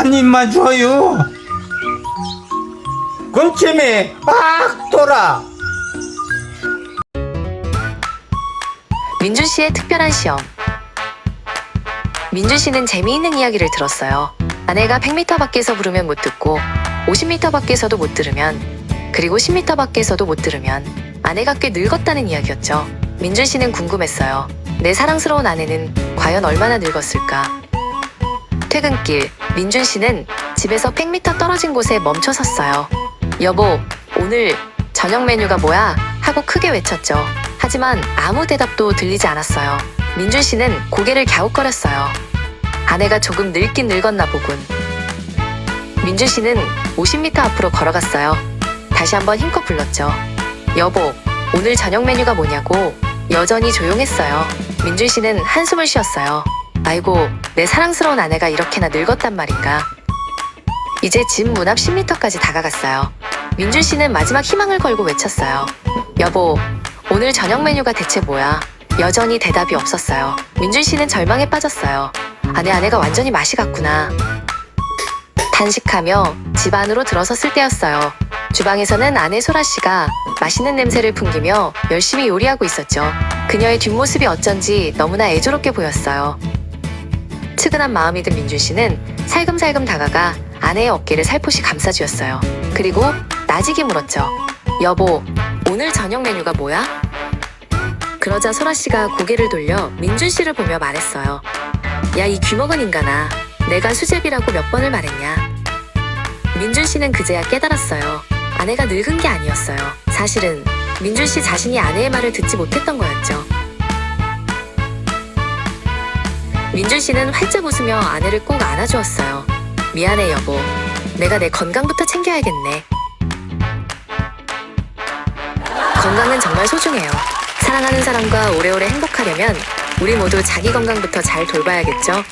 한 입만 줘요. 군침이 막 돌아. 민준 씨의 특별한 시험. 민준 씨는 재미있는 이야기를 들었어요. 아내가 100m 밖에서 부르면 못 듣고 50m 밖에서도 못 들으면 그리고 10m 밖에서도 못 들으면 아내가 꽤 늙었다는 이야기였죠. 민준 씨는 궁금했어요. 내 사랑스러운 아내는 과연 얼마나 늙었을까? 퇴근길 민준 씨는 집에서 100m 떨어진 곳에 멈춰 섰어요. 여보, 오늘 저녁 메뉴가 뭐야? 하고 크게 외쳤죠. 하지만 아무 대답도 들리지 않았어요. 민준 씨는 고개를 갸웃거렸어요. 아내가 조금 늙긴 늙었나 보군. 민준 씨는 50m 앞으로 걸어갔어요. 다시 한번 힘껏 불렀죠. 여보, 오늘 저녁 메뉴가 뭐냐고 여전히 조용했어요. 민준 씨는 한숨을 쉬었어요. 아이고, 내 사랑스러운 아내가 이렇게나 늙었단 말인가. 이제 집 문 앞 10m까지 다가갔어요. 민준 씨는 마지막 희망을 걸고 외쳤어요. 여보, 오늘 저녁 메뉴가 대체 뭐야? 여전히 대답이 없었어요. 민준 씨는 절망에 빠졌어요. 아내 아내가 완전히 맛이 갔구나. 단식하며 집 안으로 들어섰을 때였어요. 주방에서는 아내 소라 씨가 맛있는 냄새를 풍기며 열심히 요리하고 있었죠. 그녀의 뒷모습이 어쩐지 너무나 애조롭게 보였어요. 측은한 마음이 든 민준 씨는 살금살금 다가가 아내의 어깨를 살포시 감싸주었어요. 그리고 나지게 물었죠. 여보, 오늘 저녁 메뉴가 뭐야? 그러자 소라 씨가 고개를 돌려 민준 씨를 보며 말했어요. 야, 이 귀먹은 인간아. 내가 수제비라고 몇 번을 말했냐. 민준 씨는 그제야 깨달았어요. 아내가 늙은 게 아니었어요. 사실은 민준 씨 자신이 아내의 말을 듣지 못했던 거였죠. 민준 씨는 활짝 웃으며 아내를 꼭 안아주었어요. 미안해, 여보. 내가 내 건강부터 챙겨야겠네. 건강은 정말 소중해요. 사랑하는 사람과 오래오래 행복하려면 우리 모두 자기 건강부터 잘 돌봐야겠죠?